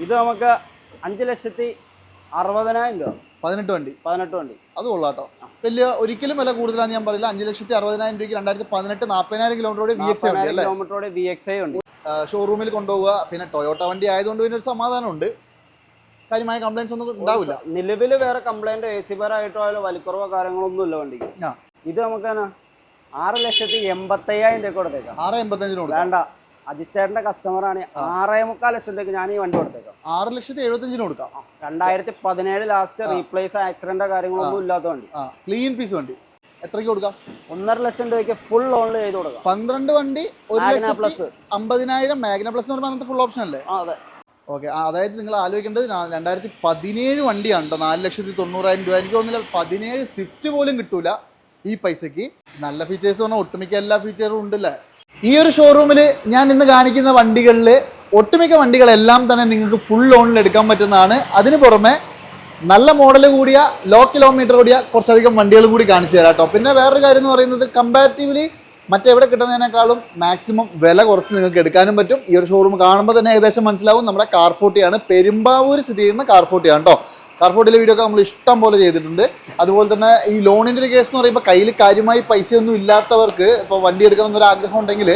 ഇത് നമുക്ക് അഞ്ച് ലക്ഷത്തി അറുപതിനായിരം രൂപ. പതിനെട്ട് വണ്ടി. പതിനെട്ട് വണ്ടി. അത് കൊള്ളാട്ടോ. വലിയ ഒരിക്കലും വില കൂടുതലാന്ന് ഞാൻ പറയില്ല. അഞ്ച് ലക്ഷത്തി അറുപതിനായിരം രൂപയ്ക്ക് രണ്ടായിരത്തി പതിനെട്ട് നാൽപ്പതിനായിരം കിലോമീറ്ററോടെ വി എക്സ് വണ്ടി അല്ലേ? കിലോമീറ്ററോടെ വി എക്സ് ഐ ഉണ്ട് ഷോറൂമിൽ കൊണ്ടുപോവുക. പിന്നെ ടൊയോട്ട വണ്ടി ആയതുകൊണ്ട് പിന്നെ ഒരു സമാധാനമുണ്ട്. കാര്യമായ കംപ്ലൈൻസ് ഒന്നും ഉണ്ടാവില്ല. നിലവിൽ വേറെ കംപ്ലൈന്റ് എ സി പേരായിട്ടോ അതിലോ വലിക്കുറവോ കാര്യങ്ങളൊന്നും ഇല്ല വണ്ടിക്ക് ഇത് നമുക്ക് ആറ് ലക്ഷത്തി എൺപത്തയ്യായിരം രൂപ കൊടുത്തേക്കാം. ആറ് എൺപത്തഞ്ചിനോട് വേണ്ട. അജിച്ചേട്ടന്റെ കസ്റ്റമറാണ് ആറേ മുക്കാൽ ലക്ഷം രൂപയ്ക്ക് ഞാൻ ഈ വണ്ടി കൊടുത്തേക്കാം. ആറ് ലക്ഷത്തി എഴുപത്തഞ്ചിന് കൊടുക്കാം. രണ്ടായിരത്തി പതിനേഴ് ലാസ്റ്റ് റീപ്ലേസ് ആക്സിഡന്റോ കാര്യങ്ങളൊന്നും ഇല്ലാത്ത വണ്ടി. ക്ലീൻ പീസ് വണ്ടി. എത്രയ്ക്ക് കൊടുക്കാം? ഒന്നര ലക്ഷം രൂപയ്ക്ക് ഫുൾ ലോണിൽ ചെയ്ത് കൊടുക്കാം. പന്ത്രണ്ട് വണ്ടി ഒരു ലക്ഷം പ്ലസ് അമ്പതിനായിരം മാഗ്ന പ്ലസ് എന്ന് പറയുമ്പോൾ ഫുൾ ഓപ്ഷൻ അല്ലേ? അതെ. ഓക്കെ അതായത് നിങ്ങൾ ആലോചിക്കേണ്ടത് രണ്ടായിരത്തി പതിനേഴ് വണ്ടിയാണ് കേട്ടോ നാല് ലക്ഷത്തി തൊണ്ണൂറായിരം രൂപ. എനിക്ക് തോന്നുന്നില്ല പതിനേഴ് സ്വിഫ്റ്റ് പോലും കിട്ടൂല ഈ പൈസക്ക് നല്ല ഫീച്ചേഴ്സ് എന്ന് പറഞ്ഞാൽ ഒട്ടുമിക്ക എല്ലാ ഫീച്ചറും ഉണ്ടല്ലേ? ഈ ഒരു ഷോറൂമിൽ ഞാൻ ഇന്ന് കാണിക്കുന്ന വണ്ടികളിൽ ഒട്ടുമിക്ക വണ്ടികളെല്ലാം തന്നെ നിങ്ങൾക്ക് ഫുൾ ലോണിൽ എടുക്കാൻ പറ്റുന്നതാണ്. അതിന് പുറമെ നല്ല മോഡൽ കൂടിയ ലോ കിലോമീറ്റർ കൂടിയ കുറച്ചധികം വണ്ടികൾ കൂടി കാണിച്ചു തരാം കേട്ടോ പിന്നെ വേറൊരു കാര്യം എന്ന് പറയുന്നത് കമ്പാരിറ്റീവ്ലി മറ്റെവിടെ കിട്ടുന്നതിനേക്കാളും മാക്സിമം വില കുറച്ച് നിങ്ങൾക്ക് എടുക്കാനും പറ്റും. ഈ ഒരു ഷോറൂം കാണുമ്പോൾ തന്നെ ഏകദേശം മനസ്സിലാവും. നമ്മുടെ കാർഫോട്ടിയാണ് പെരുമ്പാവൂർ സ്ഥിതി ചെയ്യുന്ന കാർഫോട്ടിയാണ് കേട്ടോ കാർഫോട്ടിലെ വീഡിയോ ഒക്കെ നമ്മൾ ഇഷ്ടം പോലെ ചെയ്തിട്ടുണ്ട്. അതുപോലെ തന്നെ ഈ ലോണിന്റെ ഒരു കേസ് എന്ന് പറയുമ്പോൾ കയ്യിൽ കാര്യമായി പൈസയൊന്നും ഇല്ലാത്തവർക്ക് ഇപ്പോൾ വണ്ടി എടുക്കണം എന്നൊരു ആഗ്രഹം ഉണ്ടെങ്കിൽ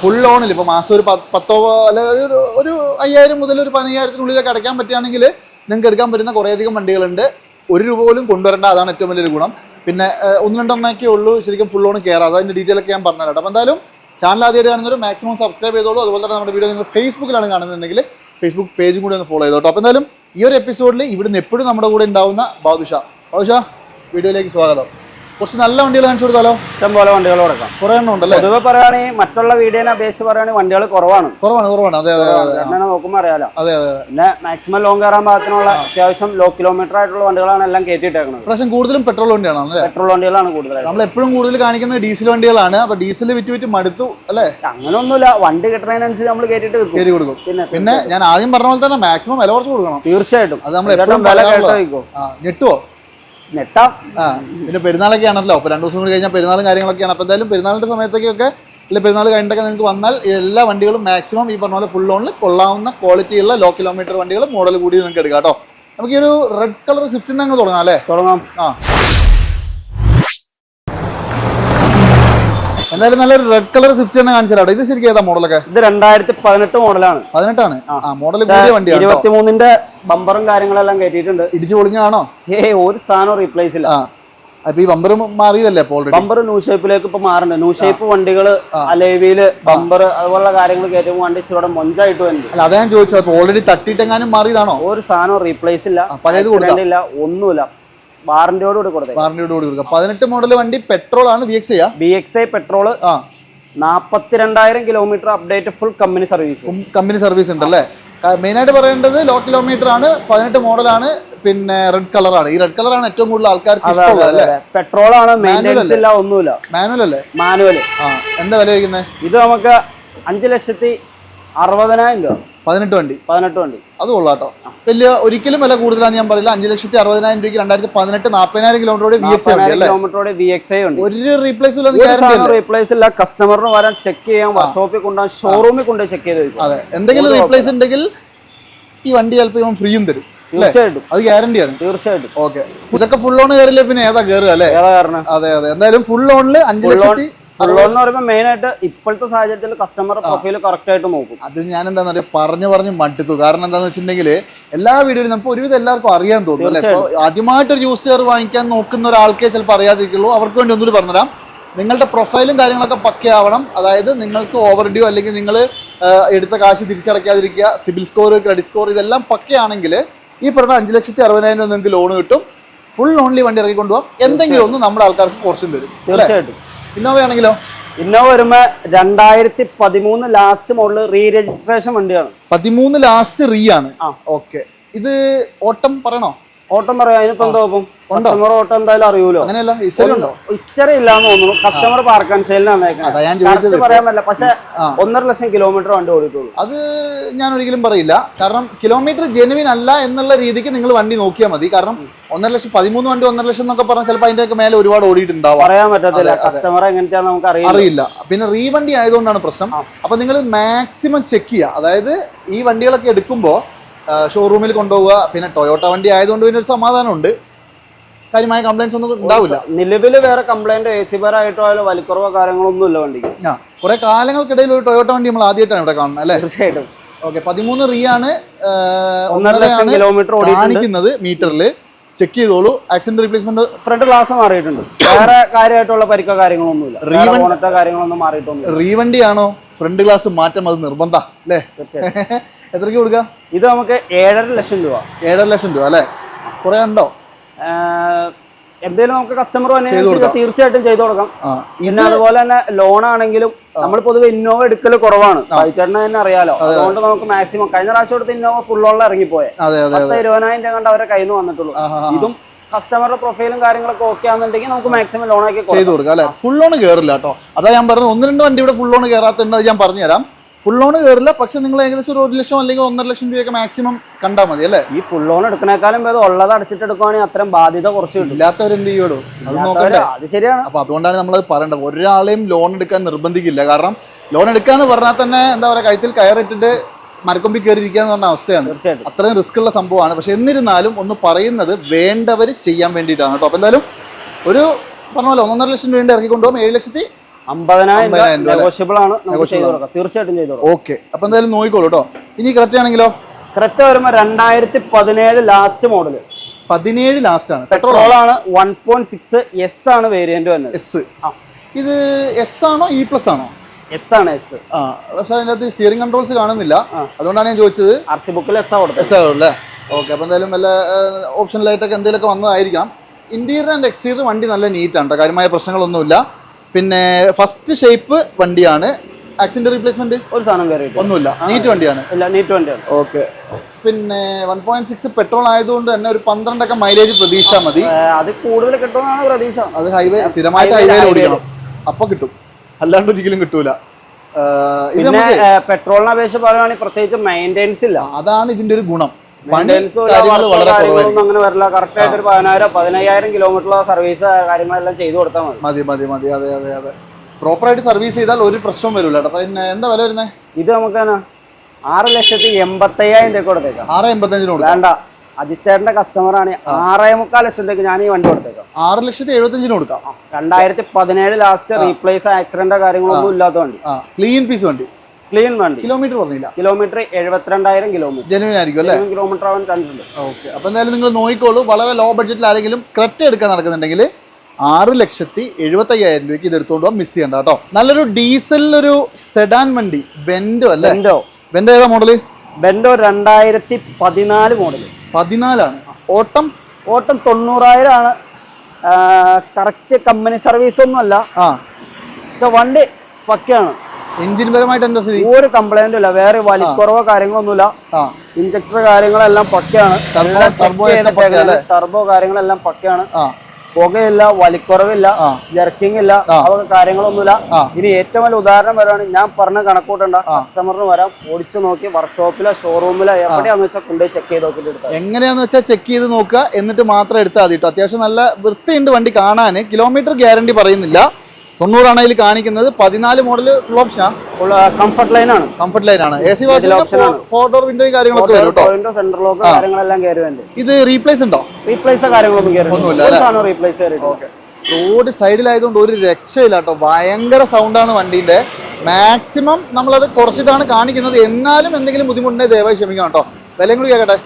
ഫുൾ ലോണിൽ ഇപ്പോൾ മാസം ഒരു പത്ത് പത്തോ അല്ല ഒരു ഒരു അയ്യായിരം മുതൽ ഒരു പതിനയ്യായിരത്തിനുള്ളിലൊക്കെ അടയ്ക്കാൻ പറ്റുകയാണെങ്കിൽ നിങ്ങൾക്ക് എടുക്കാൻ പറ്റുന്ന കുറേയധികം വണ്ടികളുണ്ട്. ഒരു രൂപ പോലും കൊണ്ടുവരേണ്ട അതാണ് ഏറ്റവും വലിയൊരു ഗുണം. പിന്നെ ഒന്ന് രണ്ടെണ്ണമൊക്കെ ഉള്ളൂ ശരിക്കും ഫുൾ ലോൺ കയറാം അതിന്റെ ഡീറ്റെയിൽ ഒക്കെ ഞാൻ പറഞ്ഞുതരാം അപ്പോൾ എന്തായാലും ചാനൽ ആദ്യമായിട്ട് കാണുന്നവർ മാക്സിമം സബ്സ്ക്രൈബ് ചെയ്തോളൂ. അതുപോലെ തന്നെ നമ്മുടെ വീഡിയോ നിങ്ങൾ ഫേസ്ബുക്കിലാണ് കാണുന്നുണ്ടെങ്കിൽ ഫേസ്ബുക്ക് പേജും കൂടി ഒന്ന് ഫോളോ ചെയ്തോട്ടോ. അപ്പോൾ എന്തായാലും ഈ ഒരു എപ്പിസോഡിൽ ഇവിടുന്ന് എപ്പോഴും നമ്മുടെ കൂടെ ഉണ്ടാവുന്ന ബാദുഷ. ബാദുഷ വീഡിയോയിലേക്ക് സ്വാഗതം. കുറച്ച് നല്ല വണ്ടികൾ കാണിച്ചു കൊടുത്താലോ? ഇഷ്ടംപോലെ വണ്ടികൾ കൊടുക്കാം. കുറെ എണ്ണം ഉണ്ടല്ലേ? പൊതുവെ പറയുകയാണെങ്കിൽ മറ്റുള്ള വീഡിയോനെ അപേക്ഷിച്ച് പറയുകയാണെങ്കിൽ വണ്ടികൾ കുറവാണ്. കുറവാണ് കുറവാണ്. അതെ അതെ ചേട്ടനെ നോക്കുമ്പോൾ അറിയാലോ. അതെ അതെ പിന്നെ മാക്സിമം ലോങ് കയറാൻ പാകത്തിനുള്ള അത്യാവശ്യം ലോ കിലോമീറ്റർ ആയിട്ടുള്ള വണ്ടികളാണ് എല്ലാം കയറ്റിയിട്ടേക്കുന്നത്. പ്രാവശ്യം കൂടുതലും പെട്രോൾ വണ്ടിയാണ് അല്ലേ? പെട്രോൾ വണ്ടികളാണ് കൂടുതലായി നമ്മൾ എപ്പോഴും കൂടുതൽ കാണിക്കുന്നത് ഡീസൽ വണ്ടികളാണ്. അപ്പൊ ഡീസൽ വിറ്റ് വിറ്റ് മടുത്തു അല്ലേ? അങ്ങനെയൊന്നുമില്ല വണ്ടി കിട്ടുന്നതിനനുസരിച്ച് നമ്മൾ കയറ്റിട്ട് വെക്കും കയറി കൊടുക്കും. പിന്നെ പിന്നെ ഞാൻ ആദ്യം പറഞ്ഞ പോലെ തന്നെ മാക്സിമം വില കുറച്ച് കൊടുക്കണം. തീർച്ചയായിട്ടും. അത് നമ്മൾ എപ്പോഴും വില കേട്ടോ ഞെട്ടുവോ? നെട്ടാം. പിന്നെ പെരുന്നാളൊക്കെ ആണല്ലോ. അപ്പൊ രണ്ടു ദിവസം കൂടി കഴിഞ്ഞാൽ പെരുന്നാളും കാര്യങ്ങളൊക്കെയാണ്. അപ്പൊ എന്തായാലും പെരുന്നാളിന്റെ സമയത്തൊക്കെ അല്ലെങ്കിൽ പെരുന്നാൾ കഴിഞ്ഞിട്ടൊക്കെ നിങ്ങൾക്ക് വന്നാൽ എല്ലാ വണ്ടികളും മാക്സിമം ഈ പറഞ്ഞ പോലെ ഫുൾ ഓണിൽ കൊള്ളാവുന്ന ക്വാളിറ്റിയുള്ള ലോ കിലോമീറ്റർ വണ്ടികൾ മോഡൽ കൂടി നിങ്ങൾക്ക് എടുക്കാം കേട്ടോ. നമുക്ക് ഈ ഒരു റെഡ് കളർ സ്വിഫ്റ്റിൽ നിന്ന് അങ്ങ് തുടങ്ങാം അല്ലേ? തുടങ്ങാം. ആ. എന്തായാലും നല്ലൊരു റെഡ് കളർ സ്വിഫ്റ്റ് തന്നെ കാണിച്ചാലോ? ഇത് ശരിക്കും ഏതാ മോഡലൊക്കെ? ഇത് രണ്ടായിരത്തി പതിനെട്ട് മോഡലാണ്. പതിനെട്ടാണ്? ആ മോഡൽ വണ്ടി വണ്ടിയാണ്. ഇരുപത്തിമൂന്നിന്റെ ബമ്പറും കാര്യങ്ങളെല്ലാം കയറ്റിയിട്ടുണ്ട്. ഇടിച്ചു പൊളിഞ്ഞാണോ? ഏ ഒരു സാധനം റീപ്ലേസ് ഇല്ല. ഈ ബമ്പർ മാറിയതല്ലേ ഓൾറെഡി ബമ്പർ ന്യൂ ഷേപ്പിലേക്ക് ഇപ്പൊ മാറുന്നുണ്ട് ന്യൂ ഷേപ്പ് വണ്ടികൾ അലേവിയിൽ ബമ്പർ അതുപോലുള്ള കാര്യങ്ങൾ കയറ്റുമ്പോൾ വണ്ടി ഇച്ചിരി മൊഞ്ചായിട്ട് വരുന്നുണ്ട് അല്ല അതാ ഞാൻ ചോദിച്ചത്. ഓൾറെഡി തട്ടിയിട്ടെങ്ങാനും മാറിയതാണോ? ഒരു സാധനം റീപ്ലേസ് ഇല്ല. പഴയത് കൊടുക്കില്ല ഒന്നുമില്ല. വാറന്റിയോട് കൂടി വാറന്റിയോട് കൂടി കൊടുക്കുക പതിനെട്ട് മോഡൽ വണ്ടി പെട്രോൾ ആണ് B X B X I petrol ആ. നാപ്പത്തിരണ്ടായിരം kilometre update full company service company service ഉണ്ട് അല്ലേ? മെയിൻ ആയിട്ട് പറയേണ്ടത് ലോ കിലോമീറ്റർ ആണ് പതിനെട്ട് മോഡലാണ് പിന്നെ റെഡ് കളറാണ് ഈ റെഡ് കളറാണ് ഏറ്റവും കൂടുതൽ ആൾക്കാർക്ക് പെട്രോൾ ആണ് മെയിന്റെനൻസ് ഇല്ല ഒന്നുമില്ല. മാനുവൽ അല്ലേ? മാനുവൽ ആ എന്താ വില വയ്ക്കുന്നത് ഇത് നമുക്ക് അഞ്ച് ലക്ഷത്തി അറുപതിനായിരം രൂപ. പതിനെട്ട് വണ്ടി. പതിനെട്ട് വണ്ടി. അത് കൊള്ളാട്ടോ. വലിയ ഒരിക്കലും വില കൂടുതലാന്ന് ഞാൻ പറയില്ല. അഞ്ച് ലക്ഷത്തി അറുപതിനായിരം രൂപയ്ക്ക് രണ്ടായിരത്തി പതിനെട്ട് നാൽപ്പതിനായിരം കിലോമീറ്ററോടെ വി എക്സ് കിലോമീറ്ററോടെ ഐ ഉണ്ട് ഒരു റീപ്ലേസ് റീപ്ലേസ് ഇല്ല കസ്റ്റമറിന് വരാൻ ചെക്ക് ചെയ്യാം വർക്ക്ഷോപ്പിൽ കൊണ്ടുപോകാൻ ഷോറൂമിൽ കൊണ്ടുപോയി ചെക്ക് ചെയ്ത് അതെ. എന്തെങ്കിലും റീപ്ലേസ് ഉണ്ടെങ്കിൽ ഈ വണ്ടി ചിലപ്പോൾ ഇവൻ ഫ്രീയും തരും. തീർച്ചയായിട്ടും. അത് ഗ്യാരണ്ടിയാണ് തീർച്ചയായിട്ടും. ഓക്കെ. ഇതൊക്കെ ഫുൾ ഓൺ കയറില്ല പിന്നെ? ഏതാ കയറുക അല്ലേ? അതെ അതെ. എന്തായാലും ഫുൾ ഓണിൽ അഞ്ച് ലക്ഷത്തി ഓൺ എന്ന് പറയുമ്പോൾ മെയിൻ ആയിട്ട് ഇപ്പോഴത്തെ സാഹചര്യത്തിൽ കസ്റ്റമർ പ്രൊഫൈൽ കറക്റ്റ് ആയിട്ട് നോക്കും. അത് ഞാൻ എന്താന്ന് പറയുക പറഞ്ഞു പറഞ്ഞ് മട്ടിത്തു കാരണം എന്താന്ന് വെച്ചിട്ടുണ്ടെങ്കിൽ എല്ലാ വീഡിയോയിലും നമുക്ക് ഒരുവിധം എല്ലാവർക്കും അറിയാൻ തോന്നും അല്ലെ? ആദ്യമായിട്ട് ഒരു യൂസ് ചെയർ വാങ്ങിക്കാൻ നോക്കുന്ന ഒരാൾക്കേ ചിലപ്പോൾ അറിയാതിരിക്കുള്ളൂ. അവർക്ക് വേണ്ടി ഒന്നുകൂടി പറഞ്ഞുതരാം. നിങ്ങളുടെ പ്രൊഫൈലും കാര്യങ്ങളൊക്കെ പക്കയാവണം. അതായത് നിങ്ങൾക്ക് ഓവർ ഡ്യൂ അല്ലെങ്കിൽ നിങ്ങൾ എടുത്ത കാശ് തിരിച്ചടയ്ക്കാതിരിക്കുക സിബിൽ സ്കോർ ക്രെഡിറ്റ് സ്കോർ ഇതെല്ലാം പക്കയാണെങ്കിൽ ഈ പറഞ്ഞ അഞ്ച് ലക്ഷത്തി അറുപതിനായിരം രൂപ നിങ്ങൾക്ക് ലോൺ കിട്ടും. ഫുൾ ഓൺലി വണ്ടി ഇറക്കി കൊണ്ടുപോകാം എന്തെങ്കിലും ഒന്ന് നമ്മുടെ ആൾക്കാർക്ക് കുറച്ചും തരും തീർച്ചയായിട്ടും. ഇന്നോവ ആണെങ്കിലോ? ഇന്നോവ വരുമ്പോ രണ്ടായിരത്തി പതിമൂന്ന് ലാസ്റ്റ് മോഡൽ റീ രജിസ്ട്രേഷൻ വണ്ടിയാണ്. പതിമൂന്ന് ലാസ്റ്റ് റീ ആണ്. ഓക്കെ ഇത് ഓട്ടം പറയണോ? ഓട്ടം പറയാം? അതിനിപ്പോ എന്താ കസ്റ്റമർ ഓട്ടം എന്തായാലും അറിയൂലോ? ഹിസ്റ്ററി ഇല്ലാന്ന് തോന്നുന്നു. കസ്റ്റമർ പാർക്ക് ആൻഡ് സെയിലിനാണ് പറയാൻ പറ്റില്ല. പക്ഷെ. ഒന്നര ലക്ഷം കിലോമീറ്റർ വണ്ടി ഓടിയിട്ടുള്ളൂ. അത് ഞാൻ ഒരിക്കലും പറയില്ല. കാരണം കിലോമീറ്റർ ജെനുവിൻ അല്ല എന്നുള്ള രീതിക്ക് നിങ്ങൾ വണ്ടി നോക്കിയാൽ മതി. കാരണം ഒന്നര ലക്ഷം പതിമൂന്ന് വണ്ടി ഒന്നര ലക്ഷം എന്നൊക്കെ പറഞ്ഞാൽ ചിലപ്പോൾ അതിന്റെ ഒക്കെ മേലെ ഒരുപാട് ഓടിയിട്ടുണ്ടാവും. പറയാൻ പറ്റത്തില്ല. കസ്റ്റമർ എങ്ങനെയാ നമുക്ക് അറിയില്ല. അറിയില്ല. പിന്നെ റീവണ്ടി ആയതുകൊണ്ടാണ് പ്രശ്നം. അപ്പൊ നിങ്ങൾ മാക്സിമം ചെക്ക് ചെയ്യുക അതായത് ഈ വണ്ടികളൊക്കെ എടുക്കുമ്പോൾ ഷോറൂമിൽ കൊണ്ടുപോവുക പിന്നെ ടൊയോട്ട വണ്ടി ആയതുകൊണ്ട് പിന്നെ ഒരു സമാധാനമുണ്ട്. കാര്യമായ കംപ്ലൈൻസ് ഒന്നും ഉണ്ടാവില്ല. നിലവിൽ വേറെ കംപ്ലൈന്റ് എ സി ബർ ആയിട്ടോ ആയാലും വലിക്കുറവോ കാര്യങ്ങളൊന്നും ഇല്ല വണ്ടിക്ക്. ആ കുറെ കാലങ്ങൾക്കിടയിൽ ഒരു ടൊയോട്ട വണ്ടി നമ്മൾ ആദ്യമായിട്ടാണ് ഇവിടെ കാണുന്നത് അല്ലേ? തീർച്ചയായിട്ടും. ഓക്കെ പതിമൂന്ന് റീ ആണ് ലക്ഷം ഒന്നരയാണ് കിലോമീറ്റർ കാണിക്കുന്നത് മീറ്ററിൽ ചെക്ക് ചെയ്തോളൂ. ആക്സിഡന്റ് റീപ്ലേസ്മെന്റ് ഫ്രണ്ട് ഗ്ലാസ് മാറിയിട്ടുണ്ട്. വേറെ കാര്യമായിട്ടുള്ള പരിക്കോ കാര്യങ്ങളൊന്നുമില്ല കാര്യങ്ങളൊന്നും മാറിയിട്ടൊന്നും റീവണ്ടിയാണോ ഫ്രണ്ട് ഗ്ലാസ് മാറ്റം അത് നിർബന്ധ അല്ലേ? തീർച്ചയായിട്ടും. എത്രക്ക് കൊടുക്കുക ഇത് നമുക്ക് ഏഴര ലക്ഷം രൂപ. ഏഴര ലക്ഷം രൂപ അല്ലേ? കുറെ ഉണ്ടോ? എന്തെങ്കിലും നമുക്ക് കസ്റ്റമർ തീർച്ചയായിട്ടും ചെയ്തു കൊടുക്കാം. പിന്നെ അതുപോലെ തന്നെ ലോൺ ആണെങ്കിലും നമ്മൾ പൊതുവെ ഇന്നോവ എടുക്കൽ കുറവാണ്. ചേട്ടനെ തന്നെ അറിയാലോ. അതുകൊണ്ട് നമുക്ക് മാക്സിമം കഴിഞ്ഞ പ്രാവശ്യം എടുത്ത് ഇന്നോവ ഫുൾ ഓണിൽ ഇറങ്ങിപ്പോയെ. പത്ത് ഇരുപതിനായിരം രൂപ കണ്ട് അവരെ കയ്യിൽ നിന്ന് വന്നിട്ടുള്ളൂ. ഇതും കസ്റ്റമറുടെ പ്രൊഫൈലും കാര്യങ്ങളൊക്കെ ഓക്കെ ആണെന്നുണ്ടെങ്കിൽ നമുക്ക് മാക്സിമം ലോൺ ആക്കി ചെയ്തു കൊടുക്കാം അല്ലെ? ഫുൾ ലോൺ കയറില്ല കേട്ടോ. അതാ ഞാൻ പറഞ്ഞത്. ഒന്ന് രണ്ട് വണ്ടി ഇവിടെ ഫുൾ ലോൺ കയറാത്തുണ്ട് ഞാൻ പറഞ്ഞുതരാം. ഫുൾ ലോൺ കയറില്ല പക്ഷെ നിങ്ങൾ ഏകദേശം ഒരു ഒരു ലക്ഷം അല്ലെങ്കിൽ ഒന്നര ലക്ഷം രൂപയൊക്കെ മാക്സിമം കണ്ടാൽ മതി അല്ലേ? ഈ ഫുൾ ലോൺ എടുക്കണേക്കാളും ഭേദം ഉള്ളത് അടച്ചിട്ട് എടുക്കുവാണെങ്കിൽ അത്രയും ബാധ്യത കുറച്ച് കിട്ടും. ഇല്ലാത്തവരെന്ത് ചെയ്യുള്ളൂ അത് നോക്കണ്ടേ? അത് ശരിയാണ്. അപ്പൊ അതുകൊണ്ടാണ് നമ്മൾ പറയേണ്ടത്. ഒരാളെയും ലോൺ എടുക്കാൻ നിർബന്ധിക്കില്ല. കാരണം ലോൺ എടുക്കാന്ന് പറഞ്ഞാൽ തന്നെ എന്താ പറയുക കഴുത്തിൽ കയറിട്ടിട്ട് മരക്കൊമ്പി കയറി ഇരിക്കുക എന്ന് പറഞ്ഞ അവസ്ഥയാണ്. തീർച്ചയായിട്ടും. അത്രയും റിസ്ക് ഉള്ള സംഭവമാണ്. പക്ഷെ എന്നിരുന്നാലും ഒന്ന് പറയുന്നത് വേണ്ടവർ ചെയ്യാൻ വേണ്ടിയിട്ടാണ് കേട്ടോ. അപ്പൊ എന്തായാലും ഒരു പറഞ്ഞ പോലെ ഒന്നൊന്നര ലക്ഷം രൂപ ഇറക്കിക്കൊണ്ടുപോകും ഏഴ് ലക്ഷത്തി അമ്പതിനായിരം നെഗോഷ്യബിൾ ആണ്. തീർച്ചയായിട്ടും ചെയ്ത് ഓക്കെ അപ്പൊ എന്തായാലും നോക്കിക്കോളൂ കേട്ടോ ഇനി കറക്റ്റ് ആണെങ്കിലോ? കറക്റ്റ് വരുമ്പോ രണ്ടായിരത്തി പതിനേഴ് ലാസ്റ്റ് മോഡൽ പതിനേഴ് ലാസ്റ്റ് ആണ്. പെട്രോൾ ആണ്. വൺ പോയിന്റ് സിക്സ് എസ് ആണ് വേരിയന്റ് വരുന്നത്. എസ് ഇത് എസ് ആണോ ഇ പ്ലസ് ആണോ? എസ് ആണ് എസ് ആ പക്ഷെ അതിനകത്ത് സ്റ്റിയറിംഗ് കൺട്രോൾസ് കാണുന്നില്ല. അതുകൊണ്ടാണ് ഞാൻ ചോദിച്ചത്. ആർ സി ബുക്കിൽ എസ് ആ കൊടുത്തത്. എസ് ആണല്ലേ ഓക്കെ അപ്പോൾ എന്തായാലും വല്ല ഓപ്ഷനിലായിട്ടൊക്കെ എന്തെങ്കിലുമൊക്കെ വന്നതായിരിക്കാം ഇന്റീരിയർ ആൻഡ് എക്സ്റ്റീരിയർ വണ്ടി നല്ല നീറ്റാണ് കാര്യമായ പ്രശ്നങ്ങളൊന്നുമില്ല. പിന്നെ ഫസ്റ്റ് ഷേപ്പ് വണ്ടിയാണ്. ആക്സിഡന്റ് റീപ്ലേസ്മെന്റ് ഒരു സാധനം കയറി ഒന്നുമില്ല. നീറ്റ് വണ്ടിയാണ്. ഇല്ല നീറ്റ് വണ്ടിയാണ്. ഓക്കെ പിന്നെ വൺ പോയിന്റ് സിക്സ് പെട്രോൾ ആയതുകൊണ്ട് തന്നെ ഒരു പന്ത്രണ്ടൊക്കെ മൈലേജ് പ്രതീക്ഷ മതി. അത് കൂടുതൽ കിട്ടുമെന്നാണ് പ്രതീക്ഷ. അത് ഹൈവേ സ്ഥിരമായിട്ട് ഹൈവേ ഹൈവേയിൽ ഓടിക്കണം. അപ്പൊ കിട്ടും. അല്ലാണ്ട് ഒരിക്കലും കിട്ടൂല. പിന്നെ പെട്രോളിനെ അപേക്ഷിച്ച് പറയുകയാണെങ്കിൽ പ്രത്യേകിച്ച് മെയിന്റെനൻസ് ഇല്ല. അതാണ് ഇതിന്റെ ഒരു ഗുണം. അങ്ങനെ വരില്ല. കറക്റ്റ് ആയിട്ട് ഒരു പതിനായിരം പതിനയ്യായിരം കിലോമീറ്റർ സർവീസ് കാര്യങ്ങളെല്ലാം ചെയ്തു കൊടുത്താൽ മതി. മതി മതി മതി. അതെ അതെ അതെ. പ്രോപ്പറായിട്ട് സർവീസ് ചെയ്താൽ ഒരു പ്രശ്നവും വരില്ല പിന്നെ എന്താ വില വരുന്നത് ഇത് നമുക്ക് ആറ് ലക്ഷത്തി എൺപത്തയ്യായിരം രൂപ കൊടുത്തേക്കാം. ആറ് എൺപത്തഞ്ചിന് വേണ്ട. അജിച്ചേട്ടന്റെ കസ്റ്റമറാണ് ആറേ മുക്കാൽ ലക്ഷം രൂപയ്ക്ക് ഞാൻ ഈ വണ്ടി കൊടുത്തേക്കാം. ആറ് ലക്ഷത്തി എഴുപത്തഞ്ചിന് കൊടുക്കാം. രണ്ടായിരത്തി പതിനേഴ് ലാസ്റ്റ് റീപ്ലേസ് ആക്സിഡന്റോ കാര്യങ്ങളൊന്നും ഇല്ലാത്ത വണ്ടി. ക്ലീൻ പീസ് വണ്ടി. ക്ലീൻ വണ്ടി. കിലോമീറ്റർ പറഞ്ഞില്ല. കിലോമീറ്റർ എഴുപത്തിരണ്ടായിരം കിലോമീറ്റർ. ജെനുവിൻ ആയിരിക്കും അല്ലേ? കിലോമീറ്റർ ആവാൻ ചാൻസ് ഉണ്ട്. ഓക്കെ. അപ്പൊ എന്തായാലും നിങ്ങൾ നോക്കിക്കോളൂ. വളരെ ലോ ബഡ്ജറ്റിൽ ആരെങ്കിലും ക്രെറ്റ എടുക്കാൻ നടക്കുന്നുണ്ടെങ്കിൽ ആറ് ലക്ഷത്തി എഴുപത്തി അയ്യായിരം രൂപയ്ക്ക് ഇത് എടുത്തുകൊണ്ട് പോകാൻ മിസ് ചെയ്യണ്ട കേട്ടോ. നല്ലൊരു ഡീസലിലൊരു സെഡാൻ വണ്ടി. ബെൻഡോ അല്ലേ? ബെൻഡോ ബെൻഡോ ഏതാ മോഡൽ ബെൻഡോ രണ്ടായിരത്തി പതിനാല് മോഡൽ പതിനാലാണ്. ഓട്ടം? ഓട്ടം തൊണ്ണൂറായിരം ആണ്. കറക്റ്റ് കമ്പനി സർവീസ് ഒന്നും അല്ല ആ. പക്ഷെ വണ്ടി പക്കയാണ്. എഞ്ചിൻ പരമായിട്ട് എന്താ സ്ഥിതി? ഒരു കംപ്ലൈന്റും ഇല്ല. വേറെ വലിക്കുറവോ കാര്യങ്ങളൊന്നുമില്ല. ഇഞ്ചക്ടർ കാര്യങ്ങളെല്ലാം പക്കയാണ്? ടർബോ കാര്യങ്ങളെല്ലാം പക്കയാണ്. പുകയില്ല വലിക്കുറവില്ല. ജർക്കിംഗ് ഇല്ല അതൊക്കെ കാര്യങ്ങളൊന്നുമില്ല. ഇനി ഏറ്റവും വലിയ ഉദാഹരണം വരാണ് ഞാൻ പറഞ്ഞ കണക്കൂട്ടണ്ട. കസ്റ്റമറിന് വരാം. ഓടിച്ചു നോക്കി വർക്ക്ഷോപ്പിലോ ഷോറൂമിലോ എവിടെയാന്ന് വെച്ചാൽ കൊണ്ടുപോയി ചെക്ക് ചെയ്ത് നോക്കിയിട്ട് എങ്ങനെയാന്ന് വെച്ചാൽ ചെക്ക് ചെയ്ത് നോക്കുക എന്നിട്ട് മാത്രം എടുത്താൽ മതി കേട്ടോ അത്യാവശ്യം നല്ല വൃത്തിയുണ്ട് വണ്ടി കാണാൻ കിലോമീറ്റർ ഗ്യാരണ്ടി പറയുന്നില്ല. തൊണ്ണൂറാണ് അതിൽ കാണിക്കുന്നത്. പതിനാല് മോഡൽ ഫുൾ ഓപ്ഷനാ ഫുൾ കംഫർട്ട് ലൈൻ ആണ്. കംഫർട്ട് ലൈൻ ആണ്. A C. ഫോർ ഡോർ വിൻഡോയും കാര്യങ്ങളൊക്കെ വരും കേട്ടോ സെന്റർ ലോക്ക് കാര്യങ്ങളെല്ലാം കയറുന്നുണ്ട് ഇത് റീപ്ലേസ് ഉണ്ടോ? റീപ്ലേസ് കാര്യങ്ങളൊന്നും ഒന്നുമില്ല, റീപ്ലേസ് റോഡ് സൈഡിലായതുകൊണ്ട് ഒരു രക്ഷയില്ല കേട്ടോ ഭയങ്കര സൗണ്ടാണ് വണ്ടീന്റെ. മാക്സിമം നമ്മളത് കുറച്ചിട്ടാണ് കാണിക്കുന്നത്. എന്നാലും എന്തെങ്കിലും ബുദ്ധിമുട്ടുണ്ടെങ്കിൽ ദയവായി ക്ഷമിക്കണം കേട്ടോ വിലയും കൂടി കേൾക്കട്ടെ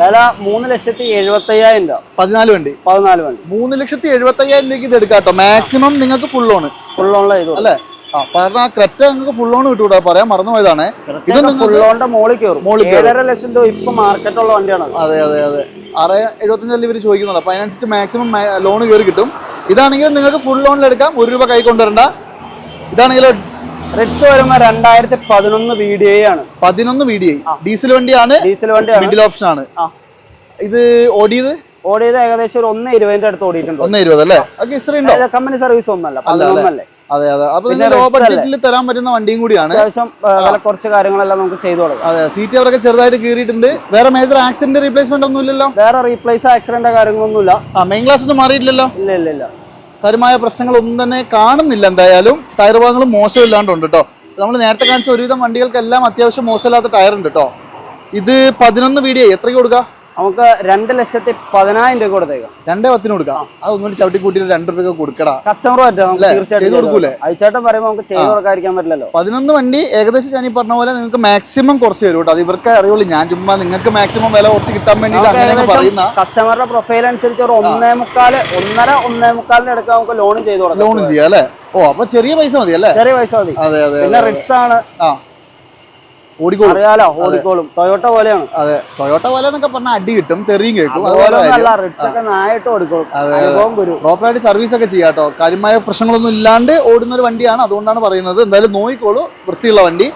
വില മൂന്ന് ലക്ഷത്തി എഴുപത്തി അയ്യായിരം രൂപ. പതിനാല് വണ്ടി. പതിനാല് വണ്ടി. മൂന്ന് ലക്ഷത്തി എഴുപത്തി അയ്യായിരം രൂപയ്ക്ക് ഇത് എടുക്കാം കേട്ടോ മാക്സിമം നിങ്ങൾക്ക് ഫുൾ ലോണ് ഫുൾ ഓണിൽ ചെയ്തു അല്ലേ? ആ പറഞ്ഞ ആ ക്രെറ്റ നിങ്ങൾക്ക് ഫുൾ ലോൺ കിട്ടൂടാ. പറയാൻ മറന്നുപോയതാണ് ഇത് ഫുൾ ഓണിന്റെ മോളിൽ കയറും. ഏഴര ലക്ഷം രൂപ ഇപ്പൊ മാർക്കറ്റുള്ള വണ്ടിയാണ് അതെ അതെ അതെ. ആറ് എഴുപത്തഞ്ചല്ല ഇവർ ചോദിക്കുന്നുള്ളൂ അപ്പൊ അതിനനുസരിച്ച് മാക്സിമം ലോൺ കയറി കിട്ടും. ഇതാണെങ്കിൽ നിങ്ങൾക്ക് ഫുൾ ലോണിൽ എടുക്കാം. ഒരു രൂപ കൈ കൊണ്ടുവരണ്ട. ഇതാണെങ്കിൽ റിറ്റ്സ് വരുമ്പോ രണ്ടായിരത്തി പതിനൊന്ന് വി ഡി ഐ ആണ്. പതിനൊന്ന് വി ഡി ഐ ഡീസൽ വണ്ടിയാണ്. ഡീസൽ വണ്ടിയാണ്. മിഡിൽ ഓപ്ഷൻ ആണ്. ഇത് ഓടിയത്? ഓടിയത് ഏകദേശം ഒരു ഒന്ന് ഇരുപതിന്റെ അടുത്ത് ഓടിയിട്ടുണ്ട്. ഒന്ന് ഇരുപത് അല്ലേ? കമ്പനി സർവീസ് ഒന്നല്ല പതിനൊന്നല്ലേ അതെ. അതെ അപ്പൊ ലോ ബഡ്ജറ്റിൽ തരാൻ പറ്റുന്ന വണ്ടിയും കൂടിയാണ്. അത്യാവശ്യം വില കുറച്ച് കാര്യങ്ങളെല്ലാം നമുക്ക് ചെയ്തു കൊടുക്കാം. അതെ സീറ്റ് അവരൊക്കെ ചെറുതായിട്ട് കീറിയിട്ടുണ്ട്. വേറെ മേജർ ആക്സിഡന്റ് റീപ്ലേസ്മെന്റ് ഒന്നും ഇല്ലല്ലോ? വേറെ റീപ്ലേസ് ആക്സിഡന്റ് കാര്യങ്ങളൊന്നുമില്ല. ആ മെയിൻ ക്ലാസ് ഒന്നും മാറിയിട്ടില്ലല്ലോ? ഇല്ല ഇല്ല ഇല്ല. കാര്യമായ പ്രശ്നങ്ങളൊന്നും തന്നെ കാണുന്നില്ല എന്തായാലും. ടയർ ഭാഗങ്ങളും മോശമില്ലാണ്ടുണ്ട് കേട്ടോ നമ്മൾ നേരത്തെ കാണിച്ച ഒരുവിധം വണ്ടികൾക്കെല്ലാം അത്യാവശ്യം മോശമില്ലാത്ത ടയർ ഉണ്ട് കേട്ടോ ഇത് പതിനൊന്ന് വീഡിയോ എത്രയ്ക്ക് കൊടുക്കാം? നമുക്ക് രണ്ട് ലക്ഷത്തി പതിനായിരം രൂപ കൊടുത്തേക്കാം. രണ്ടേ പത്തിന് കൊടുക്കാം. അത് ഒന്നുകൂടി ചവിട്ടി കൂട്ടിയിട്ട് രണ്ട് രൂപ കൊടുക്കടാ. കസ്റ്റമർ തീർച്ചയായിട്ടും അയച്ചാട്ടം അയച്ചേട്ടൻ പറയുമ്പോൾ നമുക്ക് ചെയ്ത് കൊടുക്കാതിരിക്കാൻ പറ്റില്ലല്ലോ. പതിനൊന്ന് വണ്ടി ഏകദേശം ഞാൻ ഈ പറഞ്ഞ പോലെ നിങ്ങൾക്ക് മാക്സിമം കുറച്ച് തരും കേട്ടോ. അത് ഇവർക്ക് അറിയുള്ളൂ. ഞാൻ ചുമ്മാ നിങ്ങൾക്ക് മാക്സിമം വില കുറച്ച് കിട്ടാൻ വേണ്ടി പറയുന്ന കസ്റ്റമറുടെ പ്രൊഫൈൽ അനുസരിച്ച് ഒരു ഒന്നേ മുക്കാൽ ഒന്നര ഒന്നേ മുക്കാലിന് എടുക്കാൻ നമുക്ക് ലോണും ചെയ്ത് കൊടുക്കാം. ലോണും ചെയ്യാം അല്ലേ? ഓ അപ്പൊ ചെറിയ പൈസ മതി അല്ലേ? ചെറിയ പൈസ മതി. അതെ അതെ പിന്നെ റിക്സ് ആണ്. ആ. അറിയാലോ ഓടിക്കോളും. ടൊയോട്ട പോലെയാണ്. അതെ ടൊയോട്ട പോലെ എന്നൊക്കെ പറഞ്ഞാൽ അടി കിട്ടും തെറിയും കേൾക്കും. പ്രോപ്പറായിട്ട് സർവീസ് ഒക്കെ ചെയ്യാം കേട്ടോ. കാര്യമായ പ്രശ്നങ്ങളൊന്നും ഇല്ലാണ്ട് ഓടുന്ന ഒരു വണ്ടിയാണ് അതുകൊണ്ടാണ് പറയുന്നത്. എന്തായാലും നോക്കിക്കോളൂ വൃത്തിയുള്ള വണ്ടി.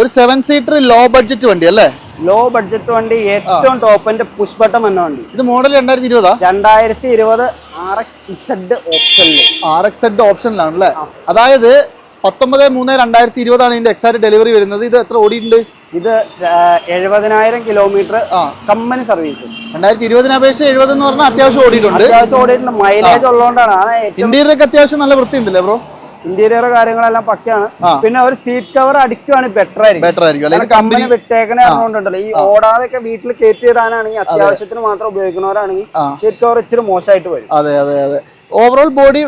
ഒരു സെവൻ സീറ്റർ ലോ ബഡ്ജറ്റ് വണ്ടി അല്ലേ? ലോ ബഡ്ജറ്റ് വണ്ടി ഏറ്റവും ടോപ്പിന്റെ പുഷ് ബട്ടൺ വന്ന വണ്ടി. ഇത് മോഡൽ രണ്ടായിരത്തി ഇരുപതാ? രണ്ടായിരത്തി ഇരുപത് ആർ എക്സ് ഇസഡ് ഓപ്ഷനിൽ ആർ എക്സ് എഡ് ഓപ്ഷനിലാണ് അല്ലേ അതായത് പത്തൊമ്പത് മൂന്ന് രണ്ടായിരത്തി ഇരുപതാണ് ഇതിന്റെ എക്സാക്ട് ഡെലിവറി വരുന്നത്. ഇത് എത്ര ഓടിയിട്ടുണ്ട്? ഇത് എഴുപതിനായിരം കിലോമീറ്റർ കമ്പനി സർവീസ് രണ്ടായിരത്തി ഇരുപതിനെ അപേക്ഷിച്ച് എഴുപത് എന്ന് പറഞ്ഞാൽ അത്യാവശ്യം ഓടിയിട്ടുണ്ട്. അത്യാവശ്യം ഓടിയിട്ടുണ്ട്. മൈലേജ് ഉള്ളതുകൊണ്ടാണ്. ഇന്റീരിയർ ഒക്കെ ഇന്റീരിയറൊക്കെ അത്യാവശ്യം നല്ല വൃത്തിയുണ്ടല്ലേ ബ്രോ? ഇന്റീരിയർ കാര്യങ്ങളെല്ലാം പക്കയാണ്. പിന്നെ ഒരു സീറ്റ് കവർ അടിക്കുവാണ് ബെറ്റർ ആയിരിക്കും. ബെറ്റർ ആയിരിക്കും. കമ്പനി വിട്ടേക്കണ പറഞ്ഞുകൊണ്ടുണ്ടല്ലോ ഈ ഓടാതെയൊക്കെ വീട്ടിൽ കയറ്റി ഇടാനാണെങ്കിൽ അത്യാവശ്യത്തിന് മാത്രം ഉപയോഗിക്കുന്നവരാണെങ്കിൽ സീറ്റ് കവർ ഇച്ചിരി മോശമായിട്ട് വരും. അതെ അതെ അതെ. ഓവറോൾ ബോഡി